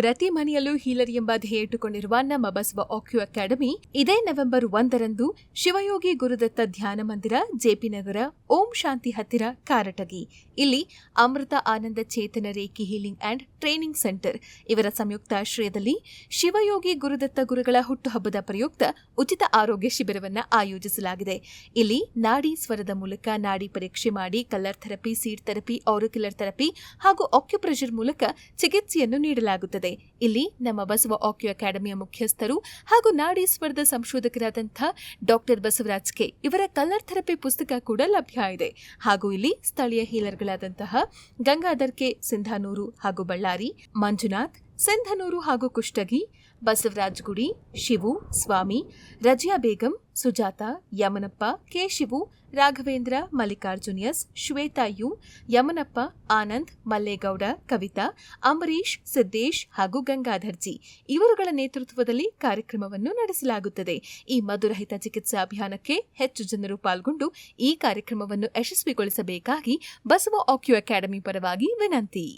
ಪ್ರತಿ ಮನೆಯಲ್ಲೂ ಹೀಲರ್ ಎಂಬ ಧ್ಯೇಯ ಇಟ್ಟುಕೊಂಡಿರುವ ನಮ್ಮ ಬಸವ ಆಕ್ಯು ಅಕಾಡೆಮಿ, ಇದೇ ನವೆಂಬರ್ ಒಂದರಂದು ಶಿವಯೋಗಿ ಗುರುದತ್ತ ಧ್ಯಾನ ಮಂದಿರ ಜೆಪಿ ನಗರ, ಓಂ ಶಾಂತಿ ಹತ್ತಿರ ಕಾರಟಗಿ. ಇಲ್ಲಿ Amrita Ananda Chetana reiki healing and training centre. ಇವರ ಸಂಯುಕ್ತಾಶ್ರಯದಲ್ಲಿ ಶಿವಯೋಗಿ ಗುರುದತ್ತ ಗುರುಗಳ ಹುಟ್ಟುಹಬ್ಬದ ಪ್ರಯುಕ್ತ ಉಚಿತ ಆರೋಗ್ಯ ಶಿಬಿರವನ್ನು ಆಯೋಜಿಸಲಾಗಿದೆ. ಇಲ್ಲಿ ನಾಡಿ ಸ್ವರದ ಮೂಲಕ ನಾಡಿ ಪರೀಕ್ಷೆ ಮಾಡಿ, colour therapy, seed therapy, auricular therapy ಹಾಗೂ ಆಕ್ಯುಪ್ರೆಷರ್ ಮೂಲಕ ಚಿಕಿತ್ಸೆಯನ್ನು ನೀಡಲಾಗುತ್ತದೆ. ಇಲ್ಲಿ ನಮ್ಮ ಬಸವ ಆಕ್ಯು ಅಕಾಡೆಮಿಯ ಮುಖ್ಯಸ್ಥರು ಹಾಗೂ ನಾಡಿ ಸ್ವರದ ಸಂಶೋಧಕರಾದಂಥ ಡಾಕ್ಟರ್ ಬಸವರಾಜ್ ಕೆ ಇವರ ಕಲರ್ ಥೆರಪಿ ಪುಸ್ತಕ ಕೂಡ ಲಭ್ಯ ಇದೆ. ಹಾಗೂ ಇಲ್ಲಿ ಸ್ಥಳೀಯ ಹೀಲರ್ಗಳಾದಂತಹ ಗಂಗಾಧರ್ ಕೆ ಸಿಂಧಾನೂರು ಹಾಗೂ ಬಳ್ಳಾರಿ, ಮಂಜುನಾಥ್, ಸಿಂಧನೂರು ಹಾಗೂ ಕುಷ್ಟಗಿ ಬಸವರಾಜ್ ಗುಡಿ ಶಿವು, ಸ್ವಾಮಿ, ರಜಿಯಾ ಬೇಗಂ ಸುಜಾತ, ಯಮನಪ್ಪ, ಕೇಶಿವು, ರಾಘವೇಂದ್ರ, ಮಲ್ಲಿಕಾರ್ಜುನಿಯಸ್, ಶ್ವೇತಾ ಯು, ಯಮನಪ್ಪ, ಆನಂದ್, ಮಲ್ಲೇಗೌಡ, ಕವಿತಾ ಅಂಬರೀಶ್ ಸಿದ್ದೇಶ್ ಹಾಗೂ ಗಂಗಾಧರ್ಜಿ. ಇವರುಗಳ ನೇತೃತ್ವದಲ್ಲಿ ಕಾರ್ಯಕ್ರಮವನ್ನು ನಡೆಸಲಾಗುತ್ತದೆ. ಈ ಮಧುರಹಿತ ಚಿಕಿತ್ಸಾ ಅಭಿಯಾನಕ್ಕೆ ಹೆಚ್ಚು ಜನರು ಪಾಲ್ಗೊಂಡು ಈ ಕಾರ್ಯಕ್ರಮವನ್ನು ಯಶಸ್ವಿಗೊಳಿಸಬೇಕಾಗಿ ಬಸವ ಆಕ್ಯೂ ಅಕಾಡೆಮಿ ಪರವಾಗಿ ವಿನಂತಿ.